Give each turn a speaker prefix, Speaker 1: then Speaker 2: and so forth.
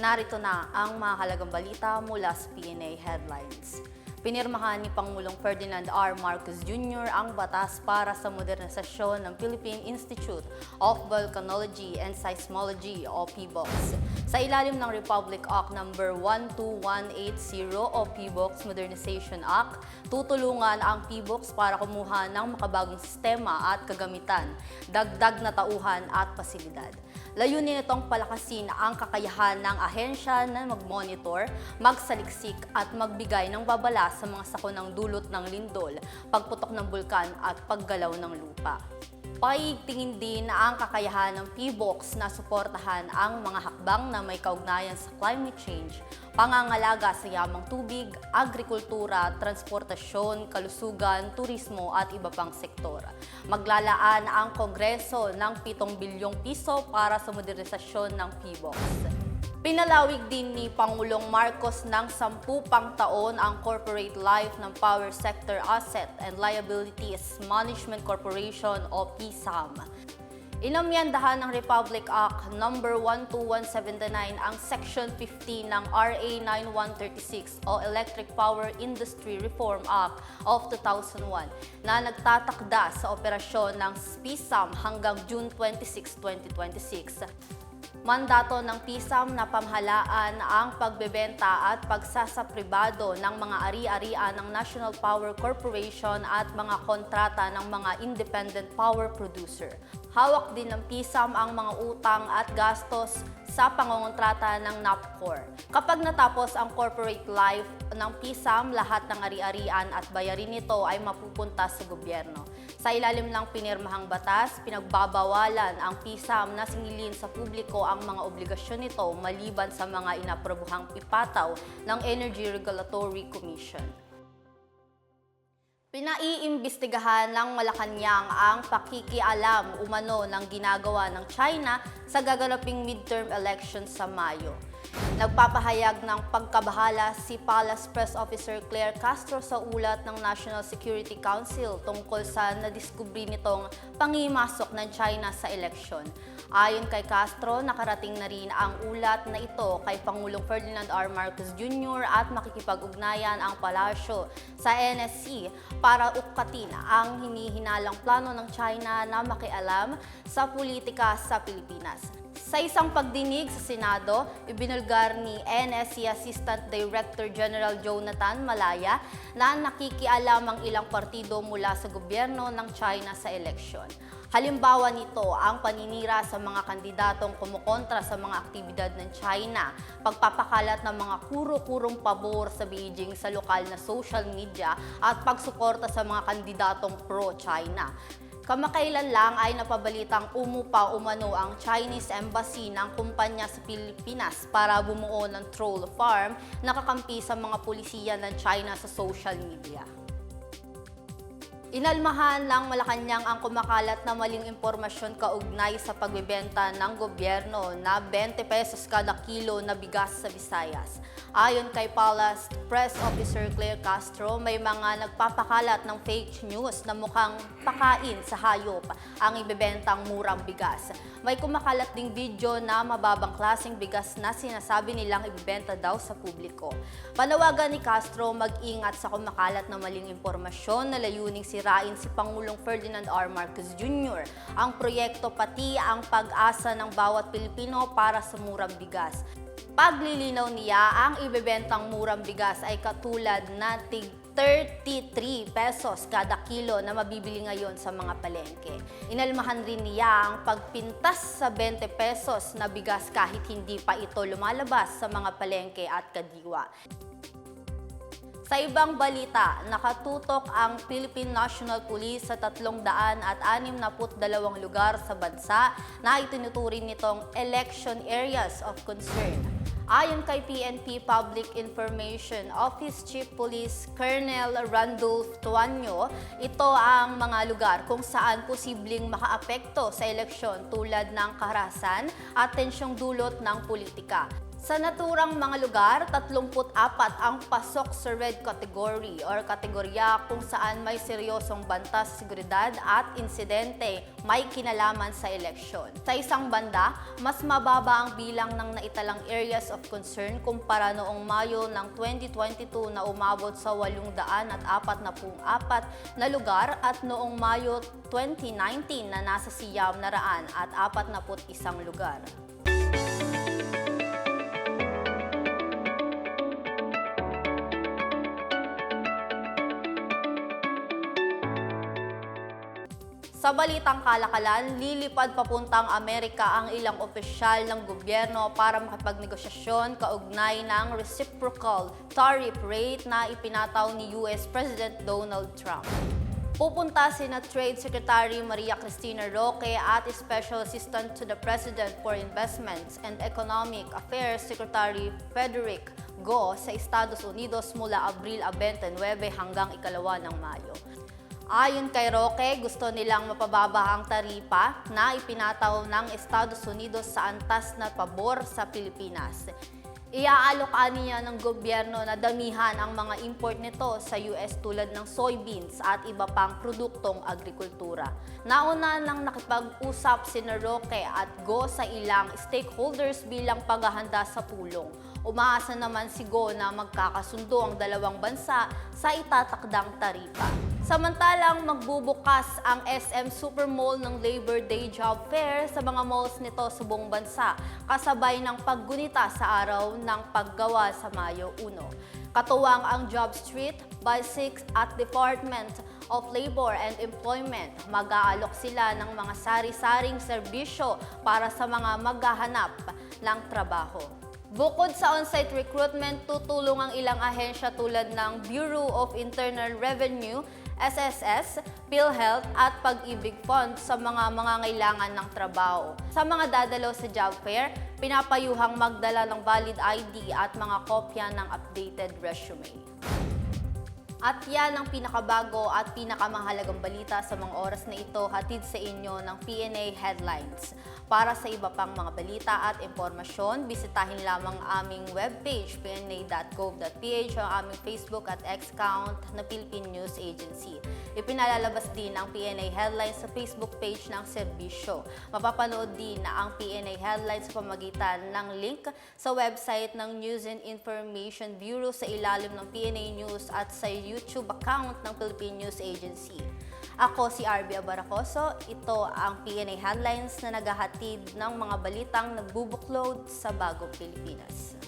Speaker 1: Narito na ang mga halagang balita mula sa PNA Headlines. Pinirmahan ni Pangulong Ferdinand R. Marcos Jr. ang batas para sa modernisasyon ng Philippine Institute of Volcanology and Seismology o PBOX. Sa ilalim ng Republic Act No. 12180 o PBOX Modernization Act, tutulungan ang PBOX para kumuha ng makabagong sistema at kagamitan, dagdag na tauhan at pasilidad. Layunin nitong palakasin ang kakayahan ng ahensya na mag-monitor, magsaliksik at magbigay ng babala sa mga sakonang dulot ng lindol, pagputok ng bulkan at paggalaw ng lupa. Paigtingin din ang kakayahan ng PBOX na suportahan ang mga hakbang na may kaugnayan sa climate change, pangangalaga sa yamang tubig, agrikultura, transportasyon, kalusugan, turismo at iba pang sektor. Maglalaan ang Kongreso ng 7 bilyong piso para sa modernisasyon ng PBOX. Pinalawig din ni Pangulong Marcos ng sampu pang taon ang corporate life ng Power Sector Asset and Liabilities Management Corporation o PSAM. Inamyandahan ng Republic Act No. 12179 ang Section 15 ng RA 9136 o Electric Power Industry Reform Act of 2001 na nagtatakda sa operasyon ng PSAM hanggang June 26, 2026. Mandato ng PISAM na pamahalaan ang pagbebenta at pagsasapribado ng mga ari-arian ng National Power Corporation at mga kontrata ng mga independent power producer. Hawak din ng PISAM ang mga utang at gastos sa pangongontrata ng NAPCOR. Kapag natapos ang corporate life ng PISAM, lahat ng ari-arian at bayarin nito ay mapupunta sa gobyerno. Sa ilalim ng pinirmahang batas, pinagbabawalan ang PISAM na singilin sa publiko ang mga obligasyon nito maliban sa mga inaprobuhang pipataw ng Energy Regulatory Commission. Pinaiimbestigahan ng Malacanang ang pakikialam umano ng ginagawa ng China sa gaganaping midterm elections sa Mayo. Nagpapahayag ng pagkabahala si Palace Press Officer Claire Castro sa ulat ng National Security Council tungkol sa nadiskubri nitong pangimasok ng China sa eleksyon. Ayon kay Castro, nakarating na rin ang ulat na ito kay Pangulong Ferdinand R. Marcos Jr. at makikipag-ugnayan ang palasyo sa NSC para ukatin ang hinihinalang plano ng China na makialam sa politika sa Pilipinas. Sa isang pagdinig sa Senado, ibinulgar ni NSC Assistant Director General Jonathan Malaya na nakikialam ang ilang partido mula sa gobyerno ng China sa eleksyon. Halimbawa nito ang paninira sa mga kandidatong kumukontra sa mga aktibidad ng China, pagpapakalat ng mga kuro-kurong pabor sa Beijing sa lokal na social media at pagsuporta sa mga kandidatong pro-China. Kamakailan lang ay napabalitang umupa umano ang Chinese Embassy ng kumpanya sa Pilipinas para bumuo ng troll farm na kakampi sa mga pulisiya ng China sa social media. Inalmahan ng Malacanang ang kumakalat na maling impormasyon kaugnay sa pagbebenta ng gobyerno na 20 pesos kada kilo na bigas sa Visayas. Ayon kay Palace Press Officer Claire Castro, may mga nagpapakalat ng fake news na mukhang pakain sa hayop ang ibebentang murang bigas. May kumakalat ding video na mababang klaseng bigas na sinasabi nilang ibebenta daw sa publiko. Panawagan ni Castro mag-ingat sa kumakalat na maling impormasyon na layuning sirain si Pangulong Ferdinand R. Marcos Jr. ang proyekto pati ang pag-asa ng bawat Pilipino para sa murang bigas. Paglilinaw niya, ang ibebentang murang bigas ay katulad na tig 33 pesos kada kilo na mabibili ngayon sa mga palengke. Inalmahan rin niya ang pagpintas sa 20 pesos na bigas kahit hindi pa ito lumalabas sa mga palengke at kadiwa. Sa ibang balita, nakatutok ang Philippine National Police sa 362 lugar sa bansa na itinuturing nitong election areas of concern. Ayon kay PNP Public Information Office Chief Police Colonel Randolph Tuanyo, ito ang mga lugar kung saan posibleng makaapekto sa eleksyon tulad ng karahasan at tensyong dulot ng politika. Sa naturang mga lugar, 34 ang pasok sa red category or kategorya kung saan may seryosong banta sa seguridad at insidente may kinalaman sa eleksyon. Sa isang banda, mas mababa ang bilang ng naitalang areas of concern kumpara noong Mayo ng 2022 na umabot sa 844 na lugar at noong Mayo 2019 na nasa siyam na raan at 41 lugar. Sa balitang kalakalan, lilipad papuntang Amerika ang ilang opisyal ng gobyerno para makipagnegosasyon kaugnay ng reciprocal tariff rate na ipinataw ni US President Donald Trump. Pupunta sina Trade Secretary Maria Cristina Roque at Special Assistant to the President for Investments and Economic Affairs Secretary Frederick Go sa Estados Unidos mula Abril 29 hanggang ikalawa ng Mayo. Ayon kay Roque, gusto nilang mapababa ang taripa na ipinataw ng Estados Unidos sa antas na pabor sa Pilipinas. Iaalok niya ng gobyerno na damihan ang mga import nito sa US tulad ng soybeans at iba pang produktong agrikultura. Nauna nang nakipag-usap si Roque at Go sa ilang stakeholders bilang paghahanda sa pulong. Umaasa naman si Go na magkakasundo ang dalawang bansa sa itatakdang taripa. Samantalang magbubukas ang SM Supermall ng Labor Day Job Fair sa mga malls nito sa buong bansa, kasabay ng paggunita sa araw ng paggawa sa Mayo 1. Katuwang ang Job Street 6 at Department of Labor and Employment. Mag-aalok sila ng mga sari-saring serbisyo para sa mga maghahanap ng trabaho. Bukod sa on-site recruitment, tutulong ang ilang ahensya tulad ng Bureau of Internal Revenue, SSS, PhilHealth at Pag-ibig Fund sa mga mangangailangan ng trabaho. Sa mga dadalaw sa job fair, pinapayuhang magdala ng valid ID at mga kopya ng updated resume. At yan ang pinakabago at pinakamahalagang balita sa mga oras na ito hatid sa inyo ng PNA Headlines. Para sa iba pang mga balita at impormasyon, bisitahin lamang aming webpage pna.gov.ph o aming Facebook at X account na Philippine News Agency. Ipinalalabas din ang PNA Headlines sa Facebook page ng serbisyo. Mapapanood din na ang PNA Headlines sa pamagitan ng link sa website ng News and Information Bureau sa ilalim ng PNA News at sa account ng Philippine News Agency. Ako si RB Abaracoso. Ito ang PNA Headlines na naghahatid ng mga balitang nagbubuklod sa bagong Pilipinas.